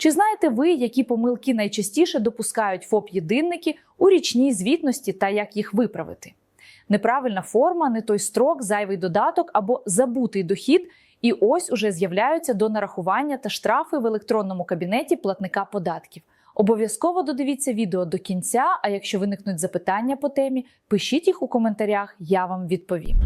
Чи знаєте ви, які помилки найчастіше допускають ФОП-єдинники у річній звітності та як їх виправити? Неправильна форма, не той строк, зайвий додаток або забутий дохід. І ось уже з'являються до нарахування та штрафи в електронному кабінеті платника податків. Обов'язково додивіться відео до кінця. А якщо виникнуть запитання по темі, пишіть їх у коментарях, я вам відповім.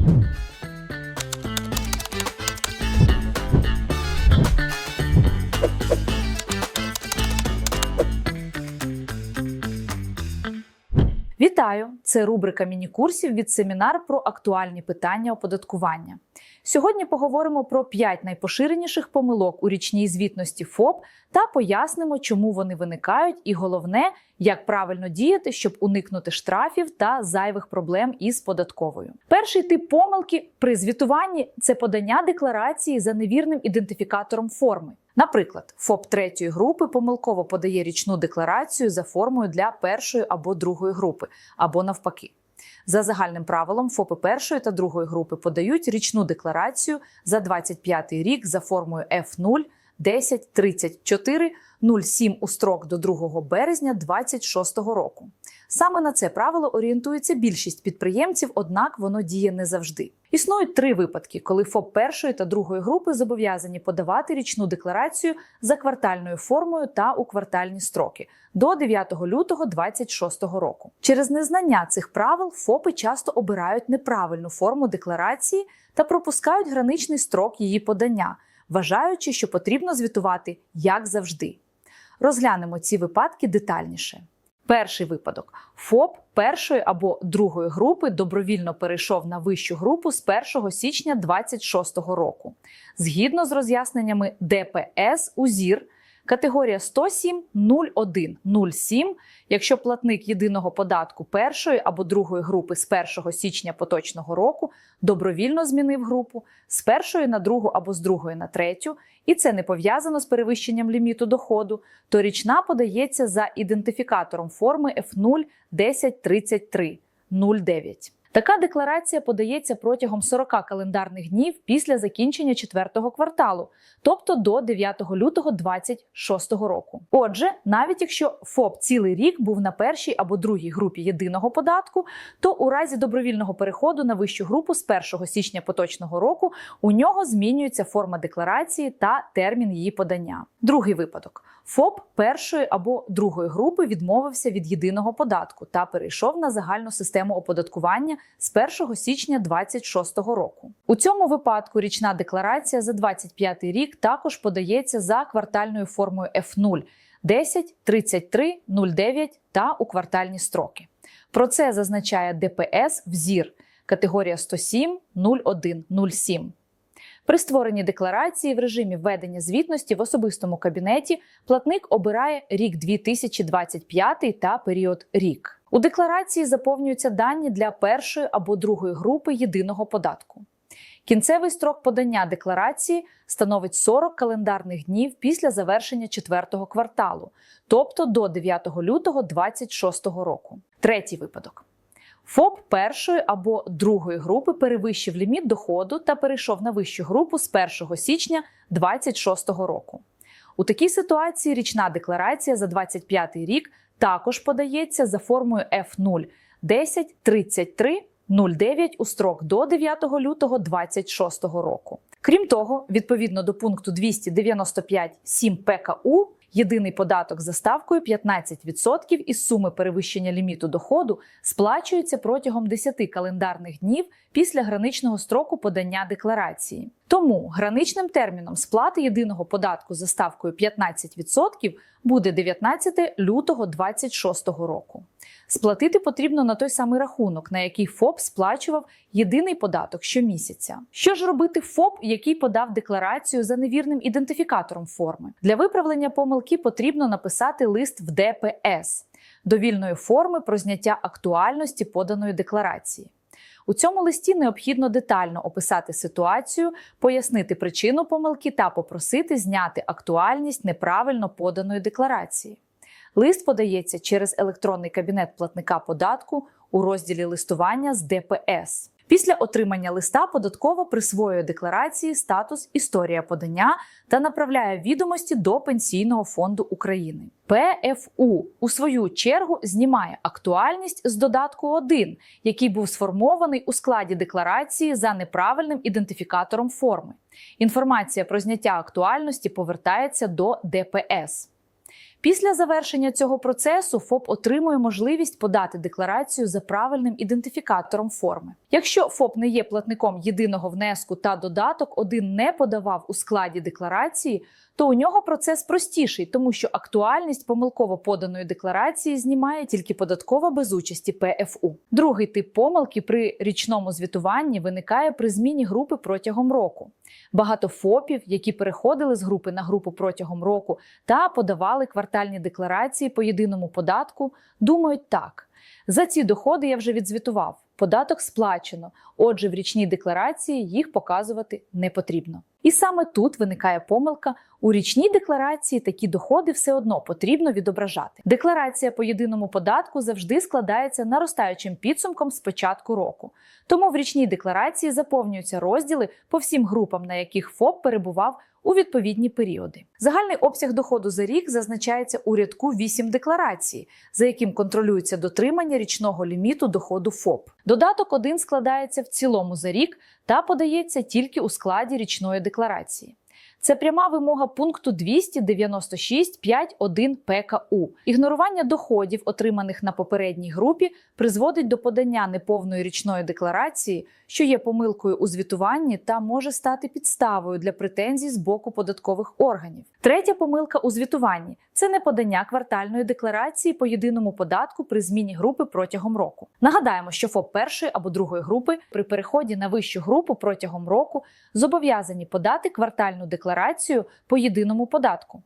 Вітаю! Це рубрика міні-курсів від семінар про актуальні питання оподаткування. Сьогодні поговоримо про 5 найпоширеніших помилок у річній звітності ФОП та пояснимо, чому вони виникають, і головне, як правильно діяти, щоб уникнути штрафів та зайвих проблем із податковою. Перший тип помилки при звітуванні це подання декларації за невірним ідентифікатором форми. Наприклад, ФОП третьої групи помилково подає річну декларацію за формою для першої або другої групи, або навпаки. За загальним правилом, ФОПи першої та другої групи подають річну декларацію за 25 рік за формою F0 10 34 07 у строк до 2 березня 2026 року. Саме на це правило орієнтується більшість підприємців, однак воно діє не завжди. Існують три випадки, коли ФОП першої та другої групи зобов'язані подавати річну декларацію за квартальною формою та у квартальні строки до 9 лютого 2026 року. Через незнання цих правил ФОПи часто обирають неправильну форму декларації та пропускають граничний строк її подання, вважаючи, що потрібно звітувати як завжди. Розглянемо ці випадки детальніше. Перший випадок: ФОП першої або другої групи добровільно перейшов на вищу групу з 1 січня 2026 року. Згідно з роз'ясненнями ДПС УЗІР, категорія 107 01 07, якщо платник єдиного податку першої або другої групи з 1 січня поточного року добровільно змінив групу з першої на другу або з другої на третю, і це не пов'язано з перевищенням ліміту доходу, то річна подається за ідентифікатором форми F0 1033 09. Така декларація подається протягом 40 календарних днів після закінчення четвертого кварталу, тобто до 9 лютого 2026 року. Отже, навіть якщо ФОП цілий рік був на першій або другій групі єдиного податку, то у разі добровільного переходу на вищу групу з 1 січня поточного року у нього змінюється форма декларації та термін її подання. Другий випадок. ФОП першої або другої групи відмовився від єдиного податку та перейшов на загальну систему оподаткування з 1 січня 2026 року. У цьому випадку річна декларація за 2025 рік також подається за квартальною формою F0 10 33 09 та у квартальні строки. Про це зазначає ДПС взір категорія 107 01 07. При створенні декларації в режимі введення звітності в особистому кабінеті платник обирає рік 2025 та період рік. У декларації заповнюються дані для першої або другої групи єдиного податку. Кінцевий строк подання декларації становить 40 календарних днів після завершення четвертого кварталу, тобто до 9 лютого 2026 року. Третій випадок. ФОП першої або другої групи перевищив ліміт доходу та перейшов на вищу групу з 1 січня 2026 року. У такій ситуації річна декларація за 2025 рік також подається за формою F0 10 33 09 у строк до 9 лютого 2026 року. Крім того, відповідно до пункту 295.7 ПКУ, єдиний податок за ставкою 15% із суми перевищення ліміту доходу сплачується протягом 10 календарних днів після граничного строку подання декларації. Тому граничним терміном сплати єдиного податку за ставкою 15% буде 19 лютого 2026 року. Сплатити потрібно на той самий рахунок, на який ФОП сплачував єдиний податок щомісяця. Що ж робити ФОП, який подав декларацію за невірним ідентифікатором форми? Для виправлення помилки потрібно написати лист в ДПС довільної форми про зняття актуальності поданої декларації. У цьому листі необхідно детально описати ситуацію, пояснити причину помилки та попросити зняти актуальність неправильно поданої декларації. Лист подається через електронний кабінет платника податку у розділі листування з ДПС. Після отримання листа податково присвоює декларації статус історія подання та направляє відомості до Пенсійного фонду України. ПФУ у свою чергу знімає актуальність з додатку 1, який був сформований у складі декларації за неправильним ідентифікатором форми. Інформація про зняття актуальності повертається до ДПС. Після завершення цього процесу ФОП отримує можливість подати декларацію за правильним ідентифікатором форми. Якщо ФОП не є платником єдиного внеску та додаток один не подавав у складі декларації, то у нього процес простіший, тому що актуальність помилково поданої декларації знімає тільки податкова без участі ПФУ. Другий тип помилки при річному звітуванні виникає при зміні групи протягом року. Багато ФОПів, які переходили з групи на групу протягом року та подавали квартальні декларації по єдиному податку, думають так: за ці доходи я вже відзвітував, податок сплачено, отже, в річній декларації їх показувати не потрібно. І саме тут виникає помилка. У річній декларації такі доходи все одно потрібно відображати. Декларація по єдиному податку завжди складається наростаючим підсумком з початку року. Тому в річній декларації заповнюються розділи по всім групам, на яких ФОП перебував у відповідні періоди. Загальний обсяг доходу за рік зазначається у рядку 8 декларації, за яким контролюється дотримання річного ліміту доходу ФОП. Додаток 1 складається в цілому за рік та подається тільки у складі річної декларації. Це пряма вимога пункту 296.5.1 ПКУ. Ігнорування доходів, отриманих на попередній групі, призводить до подання неповної річної декларації, що є помилкою у звітуванні та може стати підставою для претензій з боку податкових органів. Третя помилка у звітуванні це неподання квартальної декларації по єдиному податку при зміні групи протягом року. Нагадаємо, що ФОП першої або другої групи при переході на вищу групу протягом року зобов'язані подати квартальну декларацію по єдиному податку.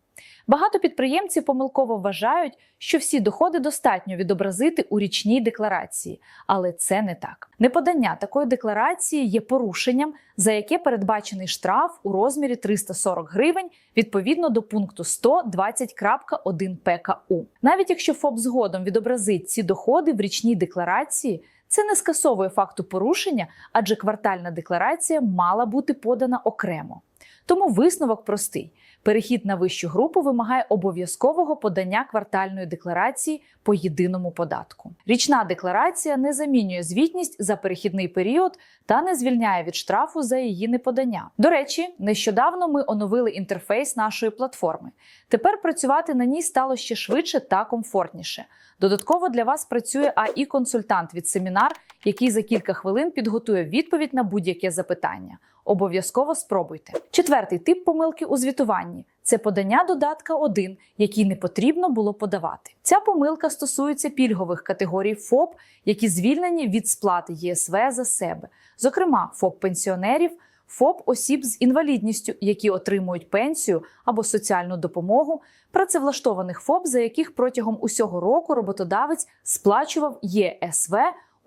Багато підприємців помилково вважають, що всі доходи достатньо відобразити у річній декларації, але це не так. Неподання такої декларації є порушенням, за яке передбачений штраф у розмірі 340 гривень відповідно до пункту 120.1 ПКУ. Навіть якщо ФОП згодом відобразить ці доходи в річній декларації. Це не скасовує факту порушення, адже квартальна декларація мала бути подана окремо. Тому висновок простий: перехід на вищу групу вимагає обов'язкового подання квартальної декларації по єдиному податку. Річна декларація не замінює звітність за перехідний період та не звільняє від штрафу за її неподання. До речі, нещодавно ми оновили інтерфейс нашої платформи. Тепер працювати на ній стало ще швидше та комфортніше. Додатково для вас працює аі консультант від семінар, який за кілька хвилин підготує відповідь на будь-яке запитання. Обов'язково спробуйте. Четвертий тип помилки у звітуванні це подання додатка 1, який не потрібно було подавати. Ця помилка стосується пільгових категорій ФОП, які звільнені від сплати ЄСВ за себе, зокрема ФОП пенсіонерів. ФОП осіб з інвалідністю, які отримують пенсію або соціальну допомогу, працевлаштованих ФОП, за яких протягом усього року роботодавець сплачував ЄСВ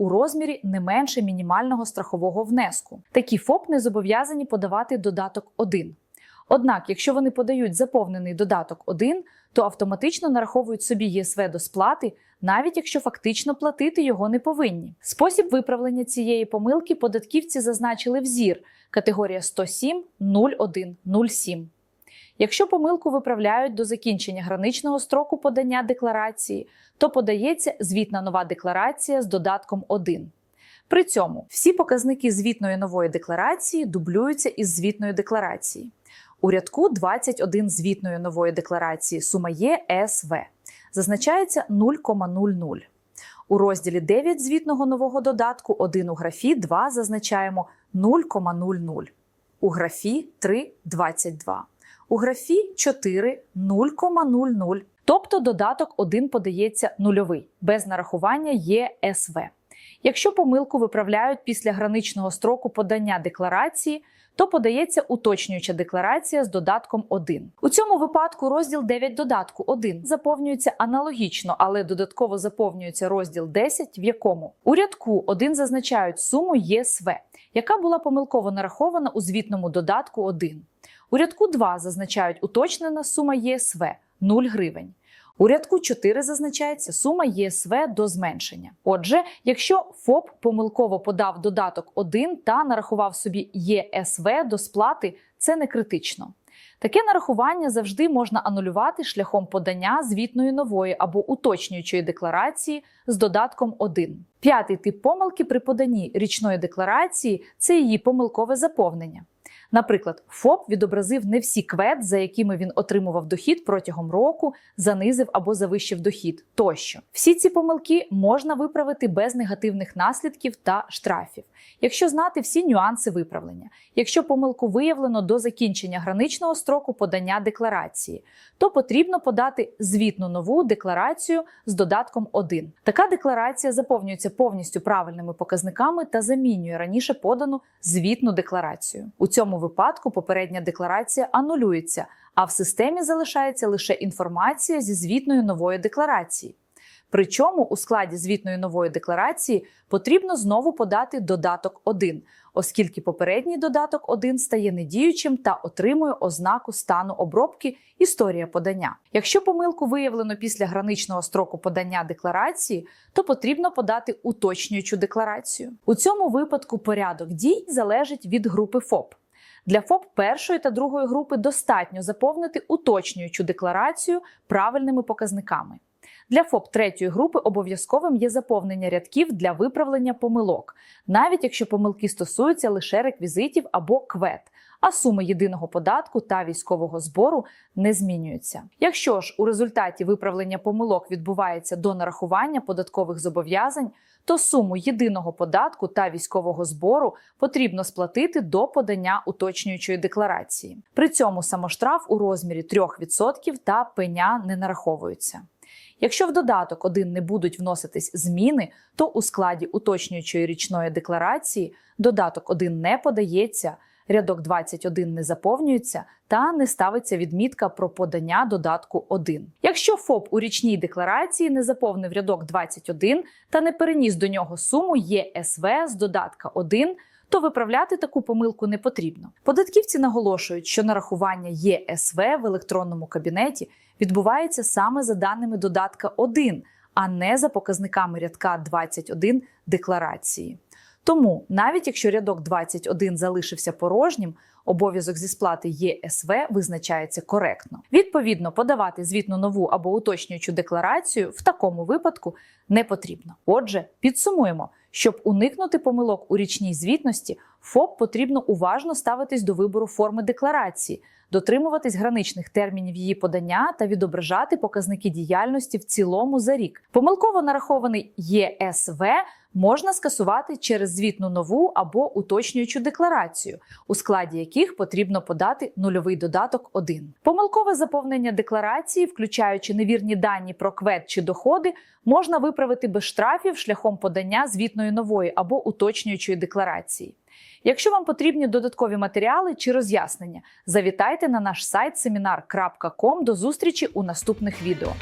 у розмірі не менше мінімального страхового внеску. Такі ФОП не зобов'язані подавати додаток 1. Однак, якщо вони подають заповнений додаток 1, то автоматично нараховують собі ЄСВ до сплати, навіть якщо фактично платити його не повинні. Спосіб виправлення цієї помилки податківці зазначили в ЗІР категорія 107 01 07. Якщо помилку виправляють до закінчення граничного строку подання декларації, то подається звітна нова декларація з додатком 1. При цьому всі показники звітної нової декларації дублюються із звітної декларації. У рядку 21 звітної нової декларації сума є ЕСВ зазначається 0,00. У розділі 9 звітного нового додатку 1 у графі 2 зазначаємо 0,00. У графі 3 22. У графі 4 0,00. Тобто додаток 1 подається нульовий, без нарахування ЄСВ. Якщо помилку виправляють після граничного строку подання декларації, то подається уточнююча декларація з додатком 1. У цьому випадку розділ 9 додатку 1 заповнюється аналогічно, але додатково заповнюється розділ 10, в якому у рядку 1 зазначають суму ЄСВ, яка була помилково нарахована у звітному додатку 1. У рядку 2 зазначають уточнена сума ЄСВ 0 гривень. У рядку 4 зазначається сума ЄСВ до зменшення. Отже, якщо ФОП помилково подав додаток 1 та нарахував собі ЄСВ до сплати, це не критично. Таке нарахування завжди можна анулювати шляхом подання звітної нової або уточнюючої декларації з додатком 1. П'ятий тип помилки при поданні річної декларації це її помилкове заповнення. Наприклад, ФОП відобразив не всі квет, за якими він отримував дохід протягом року, занизив або завищив дохід тощо. Всі ці помилки можна виправити без негативних наслідків та штрафів, якщо знати всі нюанси виправлення. Якщо помилку виявлено до закінчення граничного строку подання декларації, то потрібно подати звітну нову декларацію з додатком 1. Така декларація заповнюється повністю правильними показниками та замінює раніше подану звітну декларацію. У цьому випадку попередня декларація анулюється, а в системі залишається лише інформація зі звітної нової декларації. Причому у складі звітної нової декларації потрібно знову подати додаток 1, оскільки попередній додаток 1 стає недіючим та отримує ознаку стану обробки історія подання. Якщо помилку виявлено після граничного строку подання декларації, то потрібно подати уточнюючу декларацію. У цьому випадку порядок дій залежить від групи ФОП. Для ФОП першої та другої групи достатньо заповнити уточнюючу декларацію правильними показниками. Для ФОП третьої групи обов'язковим є заповнення рядків для виправлення помилок, навіть якщо помилки стосуються лише реквізитів або квет, а суми єдиного податку та військового збору не змінюються. Якщо ж у результаті виправлення помилок відбувається до нарахування податкових зобов'язань, то суму єдиного податку та військового збору потрібно сплатити до подання уточнюючої декларації. При цьому самоштраф у розмірі 3% та пеня не нараховуються. Якщо в додаток один не будуть вноситись зміни, то у складі уточнюючої річної декларації додаток один не подається, рядок 21 не заповнюється та не ставиться відмітка про подання додатку 1. Якщо ФОП у річній декларації не заповнив рядок 21 та не переніс до нього суму ЄСВ з додатка 1, то виправляти таку помилку не потрібно. Податківці наголошують, що нарахування ЄСВ в електронному кабінеті відбувається саме за даними додатка 1, а не за показниками рядка 21 декларації. Тому, навіть якщо рядок 21 залишився порожнім, обов'язок зі сплати ЄСВ визначається коректно. Відповідно, подавати звітну нову або уточнюючу декларацію в такому випадку не потрібно. Отже, підсумуємо, щоб уникнути помилок у річній звітності, ФОП потрібно уважно ставитись до вибору форми декларації, дотримуватись граничних термінів її подання та відображати показники діяльності в цілому за рік. Помилково нарахований ЄСВ можна скасувати через звітну нову або уточнюючу декларацію, у складі яких потрібно подати нульовий додаток 1. Помилкове заповнення декларації, включаючи невірні дані про квет чи доходи, можна виправити без штрафів шляхом подання звітної нової або уточнюючої декларації. Якщо вам потрібні додаткові матеріали чи роз'яснення, завітайте на наш сайт seminar.com до зустрічі у наступних відео.